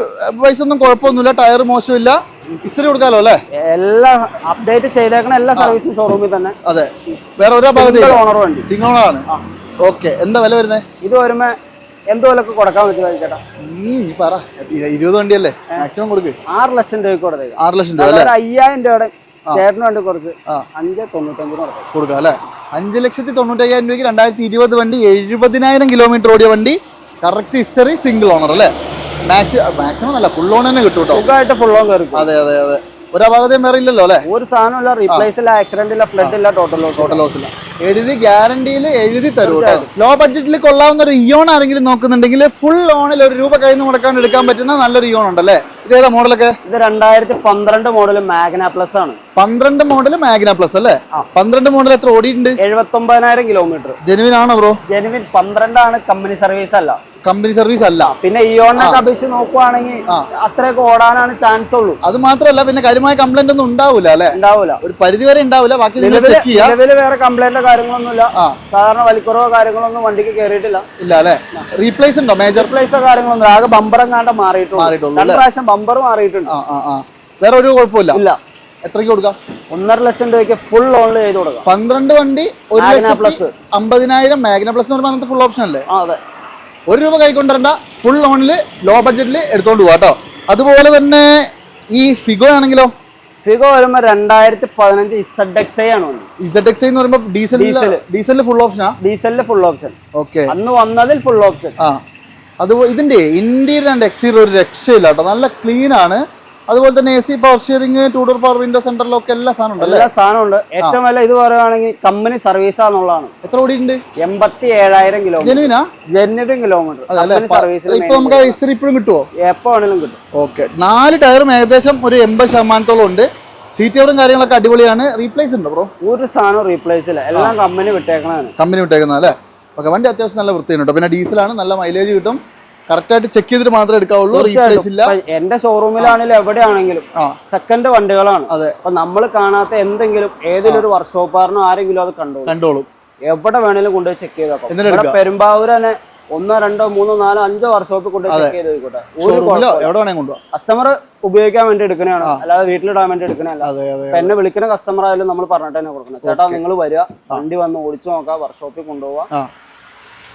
വൈസ് ഒന്നും കുഴപ്പമൊന്നുമില്ല. ടയർ മോശമില്ല. ഇസ്തിരി കൊടുക്കാലോ അല്ലേ? എല്ലാ അപ്ഡേറ്റ് ചെയ്തേക്കണ എല്ലാ സർവീസും ഷോറൂമിൽ തന്നെ. അതെ. വേറെ ഓരോ ഭാഗത്ത് സിംഗിൾ ഓണർ വണ്ടി. സിംഗിളാണ് ഓക്കെ എന്താ വില വരുന്നത് ഇത് വരുമ്പോ എന്തുപോലൊക്കെ കൊടുക്കാൻ പറ്റുമോ ചേട്ടാ? നീ പറ. ഇരുപത് വണ്ടിയല്ലേ? മാക്സിമം കൊടുക്ക്. ആറ് ലക്ഷം രൂപയ്ക്ക് കൊടുത്തെ ആറ് ലക്ഷം രൂപ ഒരു അയ്യായിരം രൂപയുടെ ചേട്ടന് വേണ്ടി കുറച്ച്. അഞ്ച് കൊടുത്തേക്കാം. കൊടുക്കാം അല്ലേ? അഞ്ച് ലക്ഷത്തി തൊണ്ണൂറ്റയ്യായിരം രൂപയ്ക്ക് രണ്ടായിരത്തി ഇരുപത് വണ്ടി എഴുപതിനായിരം കിലോമീറ്റർ ഓടിയ വണ്ടി കറക്റ്റ് ഹിസ്റ്ററി സിംഗിൾ ഓണർ അല്ലേ? മാക്സ് മാക്സിമം അല്ല ഫുൾ ഓൺ തന്നെ കിട്ടും കേട്ടോ. ഫുൾ ഓൺ കയറി അതെ അതെ അതെ. അപകടം വേറെ ഇല്ലല്ലോ അല്ലേ? ഒരു സാധനം ഇല്ല റീപ്ലേസ് ഇല്ല ആക്സിഡന്റ് ഇല്ല ഫ്ലഡ് ഇല്ല ടോട്ടൽ ലോസ് ടോട്ടൽ ലോസ് ഇല്ല. എഴുതി ഗ്യാരണ്ടിയിൽ എഴുതി തരും ലോ ബഡ്ജറ്റിൽ കൊള്ളാവുന്ന ഒരു ഇയോൺ ആരെങ്കിലും നോക്കുന്നുണ്ടെങ്കിൽ ഫുൾ ഓണിൽ ഒരു രൂപ കയ്യിൽ നിന്ന് മുടക്കാൻ എടുക്കാൻ പറ്റുന്ന നല്ലൊരു ഇയോൺ ഉണ്ടല്ലേ? ഏതാ മോഡലൊക്കെ ഇത് രണ്ടായിരത്തി പന്ത്രണ്ട് മോഡൽ മാഗ്ന പ്ലസ് ആണ്. പന്ത്രണ്ട് മോഡൽ മാഗ്ന പ്ലസ് അല്ലേ? പന്ത്രണ്ട് മോഡൽ എത്ര ഓടിയിട്ടുണ്ട്? എഴുപത്തി ഒമ്പതിനായിരം കിലോമീറ്റർ ജെനുവിൻ ആണോ ബ്രോ ജെനുവിൻ പന്ത്രണ്ടാണ് കമ്പനി സർവീസ് അല്ല. കമ്പനി സർവീസ് അല്ല. പിന്നെ ഇയോണിനൊക്കെ അപേക്ഷിച്ച് നോക്കുവാണെങ്കിൽ അത്രയൊക്കെ ഓടാനാണ് ചാൻസ് ഉള്ളൂ. അത് മാത്രമല്ല പിന്നെ കാര്യമായ കംപ്ലൈന്റ് ഒന്നും ഉണ്ടാവില്ല അല്ലെ? ഉണ്ടാവില്ല ഒരു പരിധി വരെ ഉണ്ടാവില്ല ബാക്കി വേറെ കംപ്ലൈന്റോ കാര്യങ്ങളൊന്നുമില്ല. സാധാരണ വലിക്കുറവോ കാര്യങ്ങളൊന്നും വണ്ടിക്ക് കയറിയിട്ടില്ല ഇല്ല അല്ലേ? റീപ്ലേസ് ഉണ്ടോ? മേജർ റീപ്ലേസോ കാര്യങ്ങളൊന്നും ആകെ ബമ്പറും കാണ്ട മാറിയിട്ടുള്ളൂ രണ്ട് പ്രാവശ്യം ബമ്പർ മാറിയിട്ടുണ്ട്. വേറെ ഒരു കുഴപ്പമില്ല? ഇല്ല. എത്രയ്ക്ക് കൊടുക്കാം? ഒന്നര ലക്ഷം രൂപയ്ക്ക് ഫുൾ ഓൺലി ചെയ്ത് കൊടുക്കാം. പന്ത്രണ്ട് വണ്ടി ഒരു ലക്ഷം പ്ലസ്. അമ്പതിനായിരം. മാഗ്ന പ്ലസ് എന്ന് പറയുമ്പോൾ അങ്ങനത്തെ ഫുൾ ഓപ്ഷൻ അല്ലേ? അതെ. ഒരു രൂപ കൈക്കൊണ്ടിരണ്ട ഫുൾ ഓണിൽ ലോ ബഡ്ജറ്റിൽ എടുത്തോണ്ട് പോവാട്ടോ അതുപോലെ തന്നെ ഈ ഫിഗോ ആണെങ്കിലോ? സിഗോ വരുമ്പോ രണ്ടായിരത്തി പതിനഞ്ച് ഇസഡ് എക്സ് ഐ ആണ് ഇസഡ് എക്സ് എന്ന് പറയുമ്പോൾ ഡീസൽ ഡീസൽ ഡീസലിൽ ഫുൾ ഓപ്ഷനാ ഡീസലിൽ ഫുൾ ഓപ്ഷൻ ഓക്കെ അന്ന് വന്നതിൽ ഫുൾ ഓപ്ഷൻ ആ. അതുപോലെ ഇതിന്റെ ഇന്റീരിയർ ആൻഡ് എക്സ്റ്റീരിയർ ഒരു രക്ഷയില്ല കേട്ടോ. നല്ല ക്ലീൻ ആണ്. അതുപോലെ തന്നെ A C power steering two door power window centre lock എല്ലാ സാധനം ഉണ്ട് എല്ലാ സാധനമുണ്ട് ഏറ്റവും വല്ല ഇത് പറയുകയാണെങ്കിൽ കമ്പനി സർവീസ് ആണെന്നുള്ളതാണ്. എത്ര ഓടിയിട്ടുണ്ട്? എൺപത്തി ഏഴായിരം കിലോമീറ്റർ ജെനുവിനാ ജെന്യൂൻ കിലോമീറ്റർ ഇപ്പൊ നമുക്ക് ഇപ്പോഴും കിട്ടുമോ എപ്പോ വേണേലും കിട്ടും. ഓക്കെ. നാല് ടയറും ഏകദേശം ഒരു എൺപത് ശതമാനത്തോളം ഉണ്ട്. സീറ്റ് കവറും കാര്യങ്ങളൊക്കെ അടിപൊളിയാണ്. റീപ്ലേസ് ഉണ്ട് ബ്രോ ഒരു സാധനം റീപ്ലേസ് ഇല്ല. എല്ലാം കമ്പനി വിട്ടേക്കണതാണ്. കമ്പനി വിട്ടേക്കുന്ന അല്ലേ? ഓക്കെ വണ്ടി അത്യാവശ്യം നല്ല വൃത്തിയുണ്ട് പിന്നെ ഡീസലാണ് നല്ല മൈലേജ് കിട്ടും. കറക്റ്റ് ആയിട്ട് ചെക്ക് ചെയ്തിട്ട് മാത്രമേ എടുക്കാവുള്ളൂ. റീപ്ലേസ് ഇല്ല. ഇപ്പൊ എന്റെ ഷോറൂമിലാണെങ്കിലും എവിടെയാണെങ്കിലും സെക്കൻഡ് വണ്ടികളാണ്. അതെ. അപ്പൊ നമ്മൾ കാണാത്ത എന്തെങ്കിലും ഏതെങ്കിലും ഒരു വർക്ക്ഷോപ്പാറിനോ ആരെങ്കിലും അത് കണ്ടോളൂ. കണ്ടോളും. എവിടെ വേണേലും കൊണ്ടുപോയി ചെക്ക് ചെയ്ത് നോക്കാം എന്നിട്ട് ഇവിടെ പെരുമ്പാവൂർ തന്നെ ഒന്നോ രണ്ടോ മൂന്നോ നാലോ അഞ്ചോ വർക്ക്ഷോപ്പിൽ കൊണ്ടുപോയി ചെക്ക് ചെയ്ത് നോക്കട്ടെ ഒരു കസ്റ്റമർ ഉപയോഗിക്കാൻ വേണ്ടി എടുക്കണതാണ് അല്ലാതെ വീട്ടിലിടാൻ വേണ്ടി എടുക്കണല്ല എന്നെ വിളിക്കുന്ന കസ്റ്റമർ ആയാലും നമ്മൾ പറഞ്ഞിട്ട് തന്നെ കൊടുക്കണം. ചേട്ടാ നിങ്ങൾ വരിക. വണ്ടി വന്ന് ഓടിച്ചു നോക്കാം. വർക്ക്ഷോപ്പിൽ കൊണ്ടുപോവാ.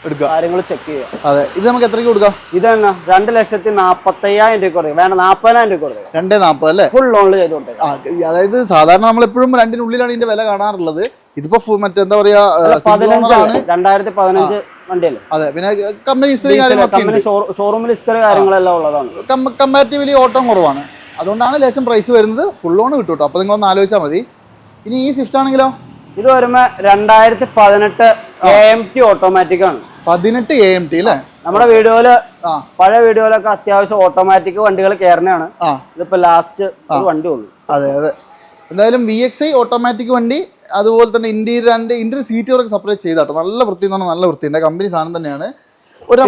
എടുക്കുക. കാര്യങ്ങൾ ചെക്ക് ചെയ്യുക. അതെ. ഇത് നമുക്ക് എത്രയ്ക്ക് കൊടുക്കാം? ഇത് തന്നെ രണ്ട് ലക്ഷത്തി നാപ്പത്തയ്യായിരം രൂപ കൊടുക്കുക വേണ നാപ്പതിനായിരം രൂപ കൊടുക്കുക രണ്ടേ നാൽപ്പത് അല്ലേ? ഫുൾ ലോണിൽ ചെയ്ത് കൊടുക്കുക അതായത് സാധാരണ നമ്മളെപ്പോഴും രണ്ടിനുള്ളിലാണ് ഇതിന്റെ വില കാണാറുള്ളത്. ഇതിപ്പോ മറ്റെന്താ പറയാ പതിനഞ്ചാണ്. രണ്ടായിരത്തി പതിനഞ്ച് വണ്ടിയല്ലേ? അതെ. പിന്നെ കമ്പനി ഹിസ്റ്ററി കമ്പനി ഷോറൂമിൽ ഹിസ്റ്ററി കാര്യങ്ങളെല്ലാം ഉള്ളതാണ്. കമ്പാരിറ്റീവ്ലി ഓട്ടം കുറവാണ്. അതുകൊണ്ടാണ് ലേശം പ്രൈസ് വരുന്നത്. ഫുൾ ലോൺ കിട്ടും കേട്ടോ അപ്പോൾ നിങ്ങൾ ഒന്ന് ആലോചിച്ചാൽ മതി. ഇനി ഈ സ്വിഫ്റ്റ് ആണെങ്കിലോ? ഇത് വരുമ്പോ രണ്ടായിരത്തി പതിനെട്ട് എ എം ടി ഓട്ടോമാറ്റിക് ആണ്. പതിനെട്ട് എ എം ടി അല്ലേ നമ്മുടെ വീഡിയോയിൽ പഴയ വീഡിയോയിലൊക്കെ അത്യാവശ്യം ഓട്ടോമാറ്റിക് വണ്ടികൾ കയറുന്നതാണ് ഇതിപ്പോ ലാസ്റ്റ് വണ്ടി ഉള്ളു അതെ അതെ. എന്തായാലും വി എക്സ് ഐ ഓട്ടോമാറ്റിക് വണ്ടി അതുപോലെ തന്നെ ഇന്റീരിയർ ആൻഡ് ഇന്റീരിയർ സീറ്റുകളൊക്കെ സെപ്പറേറ്റ് ചെയ്താട്ടോ. നല്ല വൃത്തി എന്ന് പറഞ്ഞാൽ നല്ല വൃത്തിയുണ്ട്. കമ്പനി സാധനം തന്നെയാണ്. ഒരു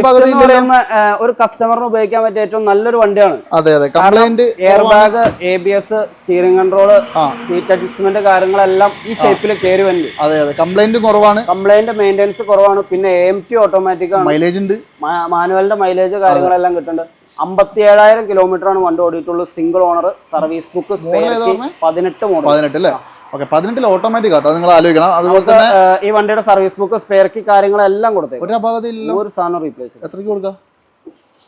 ഒരു കസ്റ്റമറിന് ഉപയോഗിക്കാൻ പറ്റിയ ഏറ്റവും നല്ലൊരു വണ്ടിയാണ്. അതെ അതെ. Complaint air bag A B S steering control seat adjustment കാര്യങ്ങളെല്ലാം ഈ ഷേപ്പിൽ കയറി വണ്ടി അതെ അതെ. കംപ്ലൈന്റ് കുറവാണ്. കംപ്ലൈന്റ് മെയിന്റെനൻസ് കുറവാണ്. പിന്നെ എം ടി ഓട്ടോമാറ്റിക് ആണ്. മൈലേജ് ഉണ്ട്. മാനുവലിന്റെ മൈലേജ് കാര്യങ്ങളെല്ലാം കിട്ടുന്നുണ്ട്. അമ്പത്തി ഏഴായിരം കിലോമീറ്റർ ആണ് വണ്ടി ഓടിയിട്ടുള്ളൂ single owner service book spare? പതിനെട്ട് മോഡൽ പതിനെട്ട് അല്ലേ? ഓക്കെ പതിനെട്ടിൽ ഓട്ടോമാറ്റിക് ആട്ടോ നിങ്ങൾ ആലോചിക്കണം. അതുപോലെ തന്നെ ഈ വണ്ടിയുടെ സർവീസ് ബുക്ക് സ്പെയർ കി കാര്യങ്ങളെല്ലാം കൊടുത്തേക്കും. ഒരു അപകടം ഇല്ലല്ലോ ഒരു സാധനം റീപ്ലേസ് എത്രയ്ക്ക് കൊടുക്കാം?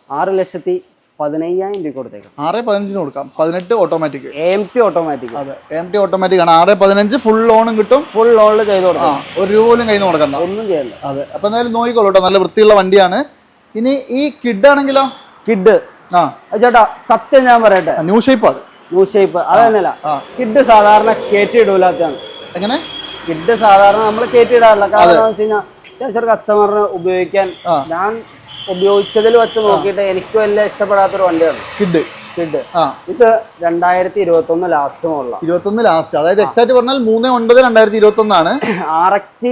ആറ് ലക്ഷത്തി പതിനയ്യായിരം രൂപ കൊടുത്തേക്കാം. ആറ് പതിനഞ്ചിന് കൊടുക്കാം. പതിനെട്ട് ഓട്ടോമാറ്റിക് എം ടി ഓട്ടോമാറ്റിക് അതെ എം ടി ഓട്ടോമാറ്റിക് ആണ്. ആറ് പതിനഞ്ച് ഫുൾ ലോണും കിട്ടും. ഫുൾ ലോണിൽ ചെയ്ത് കൊടുക്കാം. ഒരു രൂപ പോലും കയ്യിൽ നിന്ന് കൊടുക്കണ്ട. ഒന്നും ചെയ്യണ്ട. അതെ അപ്പൊ എന്തായാലും നോക്കിക്കോളൂ കേട്ടോ നല്ല വൃത്തിയുള്ള വണ്ടിയാണ്. ഇനി ഈ കിഡ് ആണെങ്കിലോ? കിഡ് ആ. ചേട്ടാ സത്യം ഞാൻ പറയട്ടെ. ന്യൂ ഷേപ്പാണ് ന്യൂ ഷേപ്പ് അത് തന്നെയല്ല കിഡ് സാധാരണ കയറ്റി ഇടൂലാത്തതാണ് എങ്ങനെ? കിഡ് സാധാരണ നമ്മൾ കയറ്റി ഇടാറില്ല കാരണം വെച്ച് കഴിഞ്ഞാൽ അത്യാവശ്യം കസ്റ്റമറിന് ഉപയോഗിക്കാൻ ഞാൻ ഉപയോഗിച്ചതിൽ വെച്ച് നോക്കിയിട്ട് എനിക്ക് വലിയ ഇഷ്ടപ്പെടാത്തൊരു വണ്ടിയാണ്. കിഡ്. കിഡ്. ഇത് രണ്ടായിരത്തി ഇരുപത്തി ഒന്ന് ലാസ്റ്റ് മോഡലാണ് ഇരുപത്തൊന്ന് ലാസ്റ്റ് അതായത് എക്സാക്ട് പറഞ്ഞാൽ മൂന്ന് ഒൻപത് രണ്ടായിരത്തി ഇരുപത്തി ഒന്നാണ് R X T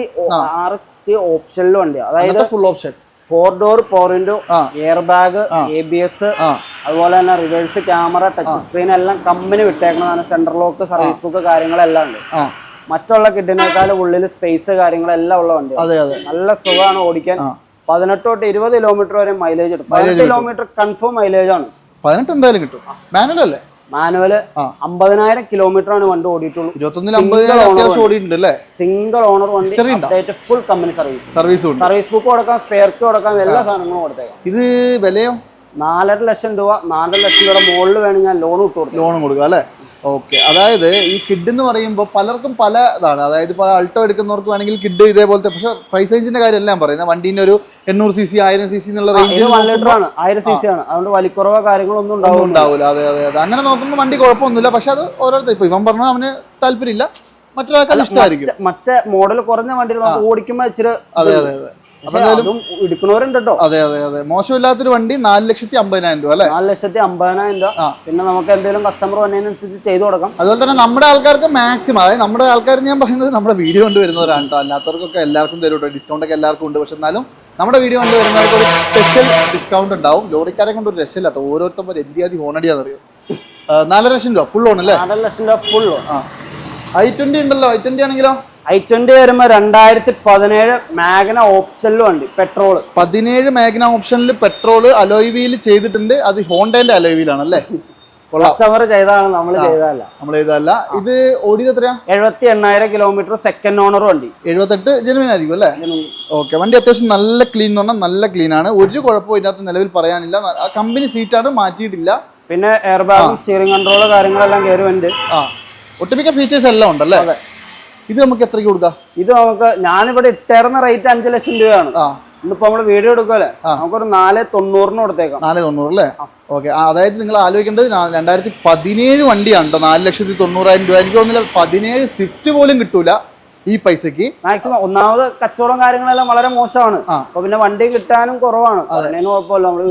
R X T ഓപ്ഷനിലും വണ്ടിയാണ് അതായത് full option four door four Indo. Air bag A B S അതുപോലെ തന്നെ റിവേഴ്സ് ക്യാമറ ടച്ച് സ്ക്രീൻ എല്ലാം കമ്പനി വിട്ടേക്കുന്നതാണ് സെൻട്രൽ ലോക്ക് സർവീസ് ബുക്ക് കാര്യങ്ങളെല്ലാം ഉണ്ട്. മറ്റുള്ള കിഡിനേക്കാൾ ഉള്ളിൽ സ്പേസ് കാര്യങ്ങളെല്ലാം ഉള്ള വണ്ടി നല്ല സുഖമാണ് ഓടിക്കാൻ. പതിനെട്ട് തൊട്ട് ഇരുപത് കിലോമീറ്റർ വരെ മൈലേജ് കിട്ടും. പതിനെട്ട് കിലോമീറ്റർ കൺഫേം മൈലേജ് ആണ്. പതിനെട്ട് എന്തായാലും കിട്ടും. മാനുവൽ അല്ലേ? മാനുവൽ ആ. അമ്പതിനായിരം കിലോമീറ്റർ ആണ് വണ്ടി ഓടിയിട്ടുള്ളൂ. സിംഗിൾ ഓണർ വണ്ടി. Full company service service service book കൊടുക്കാം സ്പെയർക്ക് കൊടുക്കാം എല്ലാ സാധനങ്ങളും കൊടുത്തേക്കാം. ഇത് വിലയോ? നാലര ലക്ഷം രൂപ നാലര ലക്ഷം രൂപയുടെ മുകളിൽ വേണമെങ്കിൽ ഞാൻ ലോൺ ഇട്ട് കൊടുക്കും ലോൺ കൊടുക്കാം അല്ലേ? ഓക്കെ അതായത് ഈ കിഡ് എന്ന് പറയുമ്പോൾ പലർക്കും പല ഇതാണ്. അതായത് ഇപ്പോൾ അൾട്ടോ എടുക്കുന്നവർക്ക് വേണമെങ്കിൽ കിഡ് ഇതേപോലത്തെ പക്ഷെ പ്രൈസ് റേഞ്ചിന്റെ കാര്യം എല്ലാം പറയുന്നത്. വണ്ടീന്റെ ഒരു എണ്ണൂറ് സി സി ആയിരം സി സി എന്നുള്ള ലിറ്റർ ആണ്. ആയിരം സി സി ആണ്. അതുകൊണ്ട് വലിക്കുറവോ കാര്യങ്ങളൊന്നും ഉണ്ടാവും ഉണ്ടാവില്ല അതെ അതെ അതെ. അങ്ങനെ നോക്കുമ്പോൾ വണ്ടി കുഴപ്പമൊന്നുമില്ല. പക്ഷെ അത് ഓരോരുത്തർ ഇപ്പൊ ഇവൻ പറഞ്ഞാൽ അവന് താല്പര്യമില്ല. മറ്റൊരാൾക്ക് ഇഷ്ടമായിരിക്കും. മറ്റേ മോഡൽ കുറഞ്ഞ വണ്ടികൾ ഓടിക്കുമ്പോൾ ഇച്ചിരി അതെ അതെ അതെ. പക്ഷേ അതും അതെ അതെ മോശമില്ലാത്തൊരു വണ്ടി നാല് ലക്ഷത്തി അമ്പതിനായിരം രൂപ അല്ലെ? നാല് ലക്ഷത്തി അമ്പതിനായിരം രൂപ. പിന്നെ നമുക്ക് എന്തെങ്കിലും കസ്റ്റമർ വന്നതിനനുസരിച്ച് ചെയ്തു കൊടുക്കാം. അതുപോലെ തന്നെ നമ്മുടെ ആൾക്കാർക്ക് മാക്സിമം അതായത് നമ്മുടെ ആൾക്കാർ ഞാൻ പറയുന്നത് നമ്മുടെ വീഡിയോ കൊണ്ട് വരുന്നവരാണ് കേട്ടോ അല്ലാത്തവർക്കൊക്കെ എല്ലാവർക്കും തരും കേട്ടോ ഡിസ്കൗണ്ട് ഒക്കെ എല്ലാവർക്കും ഉണ്ട്. പക്ഷെ എന്നാലും നമ്മുടെ വീഡിയോ കൊണ്ട് വരുന്നവർക്ക് ഒരു സ്പെഷ്യൽ ഡിസ്കൗണ്ട് ഉണ്ടാവും. ലോറിക്കാരെ കൊണ്ട് ഒരു രക്ഷയില്ല കേട്ടോ ഓരോരുത്തർ എന്തിയാതി ഹോണടിയാണെന്നറിയോ നാലര ലക്ഷം രൂപ ഫുൾ ഓൺ അല്ലേ? നാലര ലക്ഷം രൂപ ഫുൾ ആ. ഐ ട്വന്റി ഉണ്ടല്ലോ. ഐ ട്വന്റി ആണെങ്കിലോ? ഐ ട്വന്റി വരുമ്പോ രണ്ടായിരത്തി പതിനേഴ് മാഗ്ന ഓപ്ഷനിലും ഉണ്ട് പെട്രോൾ പതിനേഴ് മാഗ്ന ഓപ്ഷനിൽ പെട്രോൾ അലോയ് വീൽ ചെയ്തിട്ടുണ്ട്. അത് ഹോണ്ടേന്റെ അലോയ് വീലാണ് അല്ലേ കസ്റ്റമർ ചെയ്തതാണ് നമ്മൾ ചെയ്തതല്ല. നമ്മൾ ചെയ്തതല്ല. ഇത് ഓടിയത് എത്രയാ? എഴുപത്തി എണ്ണായിരം കിലോമീറ്റർ സെക്കൻഡ് ഓണർ വണ്ടി. എഴുപത്തെട്ട് ജനുവൻ ആയിരിക്കും അല്ലേ? ഓക്കെ വണ്ടി അത്യാവശ്യം നല്ല ക്ലീൻ എന്ന് പറഞ്ഞാൽ നല്ല ക്ലീൻ ആണ്. ഒരു കുഴപ്പവും ഇതിനകത്ത് നിലവിൽ പറയാനില്ല. കമ്പനി സീറ്റാണ് മാറ്റിയിട്ടില്ല. പിന്നെ എയർ ബാഗും സ്റ്റിയറിംഗ് കൺട്രോൾ കാര്യങ്ങളെല്ലാം കയറി ഉണ്ട് ആ. ഒട്ടുമിക്ക ഫീച്ചേഴ്സ് എല്ലാം ഉണ്ടല്ലേ. ഇത് നമുക്ക് എത്രയ്ക്ക് കൊടുക്കാം? ഇത് നമുക്ക് ഞാനിവിടെ ഇട്ടേർന്ന റേറ്റ് അഞ്ച് ലക്ഷം രൂപയാണ്. ഇന്നിപ്പോ നമ്മൾ വീഡിയോ എടുക്കുമല്ലേ നമുക്കൊരു നാല് തൊണ്ണൂറിന് കൊടുത്തേക്കാം. നാല് തൊണ്ണൂറ് അല്ലേ? ഓക്കെ. അതായത് നിങ്ങൾ ആലോചിക്കേണ്ടത് രണ്ടായിരത്തി പതിനേഴ് വണ്ടിയാണ് കേട്ടോ നാല് ലക്ഷത്തി തൊണ്ണൂറായിരം രൂപ. എനിക്ക് തോന്നുന്നില്ല പതിനേഴ് സ്വിഫ്റ്റ് പോലും കിട്ടൂല ഈ പൈസക്ക്. മാക്സിമം ഒന്നാമത് കച്ചവടം കാര്യങ്ങളെല്ലാം വളരെ മോശമാണ്. അപ്പൊ പിന്നെ വണ്ടി കിട്ടാനും കുറവാണ്.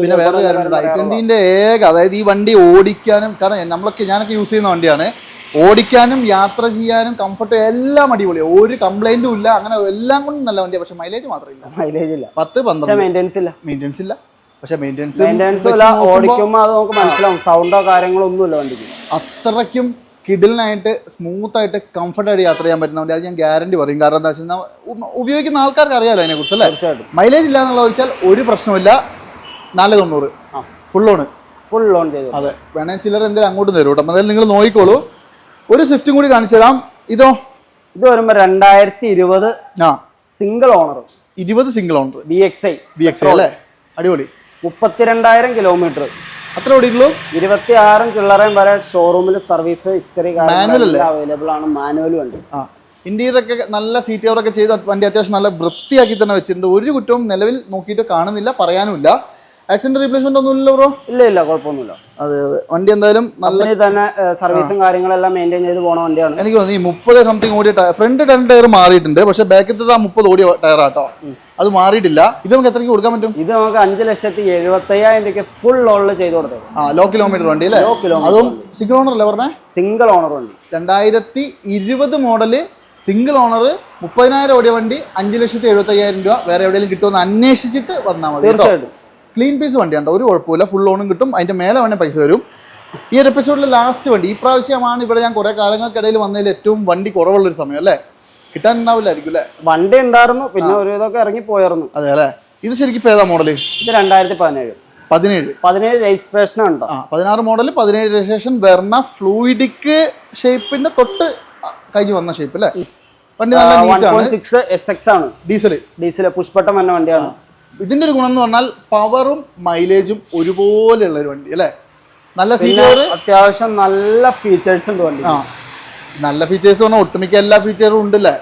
പിന്നെ വേറെ call കാര്യം ഐ ട്വന്റിന്റെ ഏക അതായത് ഈ വണ്ടി ഓടിക്കാനും കാരണം നമ്മളൊക്കെ ഞാനൊക്കെ യൂസ് ചെയ്യുന്ന വണ്ടിയാണ്. ഓടിക്കാനും യാത്ര ചെയ്യാനും കംഫർട്ട് എല്ലാം അടിപൊളിയാണ് ഒരു കംപ്ലൈന്റും ഇല്ല. അങ്ങനെ എല്ലാം കൊണ്ടും നല്ല വണ്ടിയാണ് പക്ഷെ മൈലേജ് മാത്രമില്ല. മൈലേജ് ഇല്ല. പത്ത് പന്ത്രണ്ട്. മെയിന്റെനൻസ് ഇല്ല. മെയിന്റെനൻസ് ഇല്ല. പക്ഷെ മെയിന്റെനൻസ് മെയിന്റെനൻസ് ഇല്ല. ഓടിക്കുമ്പോൾ അത് നമുക്ക് മനസ്സിലാവും. സൗണ്ടോ കാര്യങ്ങളോ ഒന്നുമില്ല വണ്ടിക്ക്. അത്രയ്ക്കും കിഡിലിനായിട്ട് സ്മൂത്ത് ആയിട്ട് കംഫർട്ടായിട്ട് യാത്ര ചെയ്യാൻ പറ്റുന്ന വണ്ടി അത് ഞാൻ ഗ്യാരണ്ടി പറയും. കാരണം എന്താ വെച്ചാൽ ഉപയോഗിക്കുന്ന ആൾക്കാർക്ക് അറിയാലോ അതിനെ കുറിച്ച് അല്ലേ? തീർച്ചയായിട്ടും. മൈലേജ് ഇല്ല എന്നുള്ളത് വെച്ചാൽ ഒരു പ്രശ്നമില്ല നാല് തൊണ്ണൂറ്. ഫുൾ ഓൺ ഫുൾ ഓൺ ചെയ്തു. അതെ. വേണേ ചിലർ എന്തെങ്കിലും അങ്ങോട്ട് തരും കേട്ടോ. അതായത് നിങ്ങൾ നോക്കിക്കോളൂ. ഒരു സ്വിഫ്റ്റും കൂടി കാണിച്ചു തരാം. ഇതോ? ഇത് വരുമ്പോ രണ്ടായിരത്തി ഇരുപത് ആ. സിംഗിൾ ഓണർ ഇരുപത് single owner B X I B X I അല്ലേ? അടിപൊളി. മുപ്പത്തിരണ്ടായിരം കിലോമീറ്റർ അത്ര ഓടിയിട്ടുള്ളൂ ഇരുപത്തി ആറും ചില്ലറയും വരെ ഷോറൂമിൽ സർവീസ് ഹിസ്റ്ററി? അവൈലബിൾ ആണ്. മാനുവലും ഉണ്ട്. ആ. ഇന്റീരിയർ ഒക്കെ നല്ല സീറ്റ് കവറൊക്കെ ചെയ്ത് വണ്ടി അത്യാവശ്യം നല്ല വൃത്തിയാക്കി തന്നെ വെച്ചിട്ടുണ്ട്. ഒരു കുറ്റവും നിലവിൽ നോക്കിയിട്ട് കാണുന്നില്ല പറയാനുമില്ല. ആക്സിഡന്റ് റീപ്ലേസ്മെന്റ് ഒന്നുമില്ലല്ലോ ബ്രോ ഇല്ല ഇല്ല കുഴപ്പമൊന്നുമില്ല. അതെ അതെ. വണ്ടി എന്തായാലും നല്ല കമ്പനി തന്നെ സർവീസും കാര്യങ്ങളെല്ലാം മെയിന്റെയിൻ ചെയ്ത് പോണ വണ്ടിയാണ്. എനിക്ക് തോന്നുന്നു ഈ മുപ്പത് സംതിങ് ഓടിയ ടയർ ഫ്രണ്ട് രണ്ട് ടയർ മാറിയിട്ടുണ്ട്. പക്ഷെ ബാക്കിലത്തെ ആ മുപ്പത് ഓടിയ ടയറാട്ടോ അത് മാറിയിട്ടില്ല. ഇത് നമുക്ക് എത്രയ്ക്ക് കൊടുക്കാൻ പറ്റും? ഇത് നമുക്ക് അഞ്ച് ലക്ഷത്തി എഴുപത്തയ്യായിരം രൂപയ്ക്ക് ഫുൾ ലോണിൽ ചെയ്ത് കൊടുത്തത് ആ ലോ കിലോമീറ്റർ വണ്ടി അല്ലേ? ലോ കിലോമീറ്റർ അതും സിംഗിൾ ഓണർ അല്ലേ പറഞ്ഞേ? സിംഗിൾ ഓണർ വണ്ടി. രണ്ടായിരത്തി ഇരുപത് മോഡൽ സിംഗിൾ ഓണർ മുപ്പതിനായിരം ഓടിയ വണ്ടി അഞ്ച് ലക്ഷത്തി എഴുപത്തയ്യായിരം രൂപ. വേറെ എവിടെയെങ്കിലും കിട്ടുമെന്ന് അന്വേഷിച്ചിട്ട് വന്നാൽ മതി തീർച്ചയായിട്ടും. ക്ലീൻ പീസ് വണ്ടിയാണ് ഒരു കുഴപ്പമില്ല. ഫുൾ ലോണും കിട്ടും. അതിന്റെ മേലെ വേണേൽ പൈസ തരും. ഈ ഒരു എപ്പിസോഡിലെ ലാസ്റ്റ് വണ്ടി. ഈ പ്രാവശ്യമാണ് ഇവിടെ ഞാൻ കുറെ കാലങ്ങൾക്കിടയിൽ വന്നതിൽ ഏറ്റവും വണ്ടി കുറവുള്ളൊരു സമയം അല്ലേ? കിട്ടാൻ ഉണ്ടാവില്ലായിരിക്കും അല്ലേ? വണ്ടി ഉണ്ടായിരുന്നു. പിന്നെ ഒരു ഇതൊക്കെ ഇറങ്ങി പോയായിരുന്നു. അതെ അല്ലേ? ഇത് ശരിക്കും ഏതാ മോഡൽ ഇത് രണ്ടായിരത്തി പതിനേഴ്. പതിനേഴ്. പതിനേഴ് രജിസ്ട്രേഷൻ ഉണ്ടോ? ആ പതിനാറ് മോഡൽ പതിനേഴ് രജിസ്ട്രേഷൻ വെർണ ഫ്ലൂയിഡിക് ഷേപ്പിന്റെ തൊട്ട് കഴിഞ്ഞ് വന്ന ഷേപ്പ് അല്ലേ? വണ്ടി നല്ല നീറ്റാണ് സിക്സ് എസ് എക്സ് ആണ്. ഡീസൽ ഡീസൽ പുഷ്പട്ടം എന്ന വണ്ടിയാണ്. ഇതിന്റെ ഒരു ഗുണം എന്ന് പറഞ്ഞാൽ പവറും മൈലേജും ഒരുപോലെയുള്ള ഒരു വണ്ടി അല്ലേ? നല്ല സീനിയർ അത്യാവശ്യം നല്ല ഫീച്ചേഴ്സ് ഉണ്ട് വണ്ടി. ആ നല്ല ഫീച്ചേഴ്സ് പറഞ്ഞാൽ ഒട്ടുമിക്ക എല്ലാ ഫീച്ചറും ഉണ്ടല്ലേ?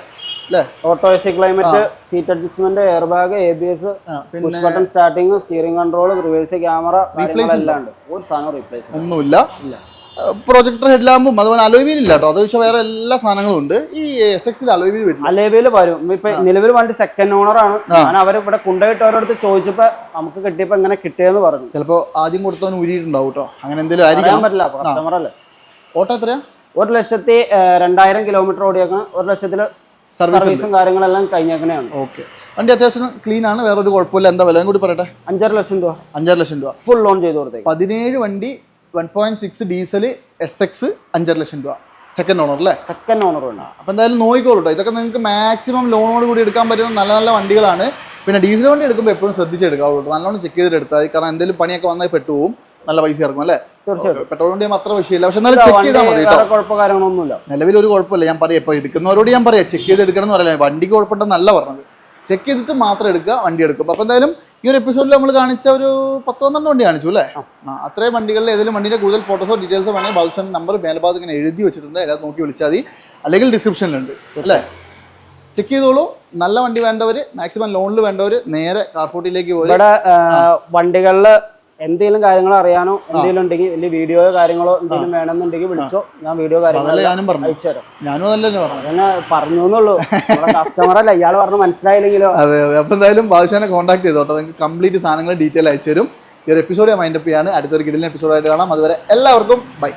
അല്ലേ? Auto AC climate seat adjustment air bag A B S push button starting steering control reverse camera എല്ലാം ഉണ്ട്? ഒരു സാധനം റീപ്ലേസ് ഒന്നുമില്ല. പ്രൊജക്ടർ ഹെഡ് ലാമ്പും അതുപോലെ അലോയിൽ ഇല്ല കേട്ടോ. അത് പക്ഷേ വേറെ എല്ലാ സാധനങ്ങളും ഉണ്ട്. ഈ എസ് എക്സിൽ അലോയിൽ വരും അലേബിൽ വരും. ഇപ്പൊ നിലവിൽ വണ്ടി സെക്കൻഡ് ഓണർ ആണ്. ഞാൻ അവർ ഇവിടെ കൊണ്ടുപോയിട്ട് അവരടുത്ത് ചോദിച്ചപ്പോ നമുക്ക് കിട്ടിയപ്പോ എങ്ങനെ കിട്ടിയെന്ന് പറഞ്ഞു. ചിലപ്പോ ആദ്യം കൊടുത്തവൻ ഉരിയിട്ടുണ്ടാവും കേട്ടോ. അങ്ങനെ എന്തെങ്കിലും പറയാൻ ആയിരിക്കണം പറ്റില്ല കസ്റ്റമർ അല്ലേ? ഓട്ടോ എത്രയാ? ഒരു ലക്ഷത്തി രണ്ടായിരം കിലോമീറ്റർ ഓടിയേക്കണം. ഒരു ലക്ഷത്തിൽ സർവീസ് സർവീസും കാര്യങ്ങളെല്ലാം കഴിഞ്ഞേക്കണെയാണ്. ഓക്കെ വണ്ടി അത്യാവശ്യം ക്ലീൻ ആണ്. വേറെ ഒരു കുഴപ്പമില്ല. എന്താ വിലയും കൂടി പറയട്ടെ? അഞ്ചര ലക്ഷം രൂപ. അഞ്ചര ലക്ഷം രൂപ. ഫുൾ ലോൺ ചെയ്ത് കൊടുത്തേക്ക്. പതിനേഴ് വണ്ടി one point six diesel S X അഞ്ചര ലക്ഷം രൂപ. സെക്കൻഡ് ഓണർ അല്ലേ? സെക്കൻഡ് ഓണർ ഉണ്ട്. അപ്പോൾ എന്തായാലും നോയിക്കോളൂ കേട്ടോ ഇതൊക്കെ നിങ്ങൾക്ക് മാക്സിമം ലോണോട് കൂടി എടുക്കാൻ പറ്റുന്ന നല്ല നല്ല വണ്ടികളാണ്. പിന്നെ ഡീസൽ വണ്ടി എടുക്കുമ്പോൾ എപ്പോഴും ശ്രദ്ധിച്ചെടുക്കാവുള്ളൂ നല്ലോണം ചെക്ക് ചെയ്തിട്ട് എടുത്താൽ കാരണം എന്തെങ്കിലും പണിയൊക്കെ വന്നാൽ പെട്ടുപോകും നല്ല പൈസ ഇറങ്ങും അല്ലേ? തീർച്ചയായിട്ടും. പെട്രോൾ വണ്ടി അത്ര വിഷയമില്ല. പക്ഷെ എന്നാലും ചെക്ക് ചെയ്താൽ മതി കേട്ടോ വേറെ കുഴപ്പമോ കാര്യങ്ങളൊന്നുമില്ല നിലവിൽ ഒരു കുഴപ്പമില്ല. ഞാൻ പറയാം. ഇപ്പോൾ എടുക്കുന്നവരോട് ഞാൻ പറയാം. ചെക്ക് ചെയ്ത് എടുക്കണം എന്ന് പറയാം. വണ്ടിക്ക് കുഴപ്പമുണ്ടെന്നല്ല പറഞ്ഞത്. ചെക്ക് ചെയ്തിട്ട് മാത്രം എടുക്കുക വണ്ടി എടുക്കും. അപ്പോൾ എന്തായാലും ഈ ഒരു എപ്പിസോഡിൽ നമ്മൾ കാണിച്ച ഒരു പത്ത് പന്ത്രണ്ട് വണ്ടി കാണിച്ചു അല്ലേ? അത്രയും വണ്ടികളിൽ ഏതെങ്കിലും വണ്ടിയുടെ കൂടുതൽ ഫോട്ടോസോ ഡീറ്റെയിൽസോ വേണമെങ്കിൽ ബാബുസൺ നമ്പർ മേലഭാഗത്ത് ഇങ്ങനെ എഴുതി വെച്ചിട്ടുണ്ട്. അതിനകത്ത് നോക്കി വിളിച്ചാൽ മതി. അല്ലെങ്കിൽ ഡിസ്ക്രിപ്ഷനിലുണ്ട് അല്ലേ? ചെക്ക് ചെയ്തോളൂ. നല്ല വണ്ടി വേണ്ടവർ മാക്സിമം ലോണിൽ വേണ്ടവർ നേരെ കാർഫോട്ടിലേക്ക് പോയി. വണ്ടികളിൽ വണ്ടികളിൽ എന്തെങ്കിലും കാര്യങ്ങൾ അറിയാനോ എന്തെങ്കിലും ഉണ്ടെങ്കിൽ വലിയ വീഡിയോയോ കാര്യങ്ങളോ എന്തെങ്കിലും വേണമെന്നുണ്ടെങ്കിൽ വിളിച്ചോ. ഞാൻ വീഡിയോ പറഞ്ഞു അയച്ചു തരാം. തന്നെ പറഞ്ഞു പറഞ്ഞു എന്നുള്ളൂ. കസ്റ്റമർ അല്ല? ഇയാൾ പറഞ്ഞ് മനസ്സിലായില്ലെങ്കിലോ? അതെ അതെ. അപ്പോൾ എന്തായാലും ബാദുഷാനെ കോൺടാക്ട് ചെയ്തോട്ടെ നിങ്ങൾക്ക് കംപ്ലീറ്റ് സാധനങ്ങൾ ഡീറ്റെയിൽ അയച്ചു തരും. ഈ ഒരു എപ്പിസോഡ് ഞാൻ മൈൻഡപ്പ് ചെയ്യാണ്. അടുത്തൊരു കിടിലിന് എപ്പിസോഡായിട്ട് കാണാം. അതുവരെ എല്ലാവർക്കും ബൈ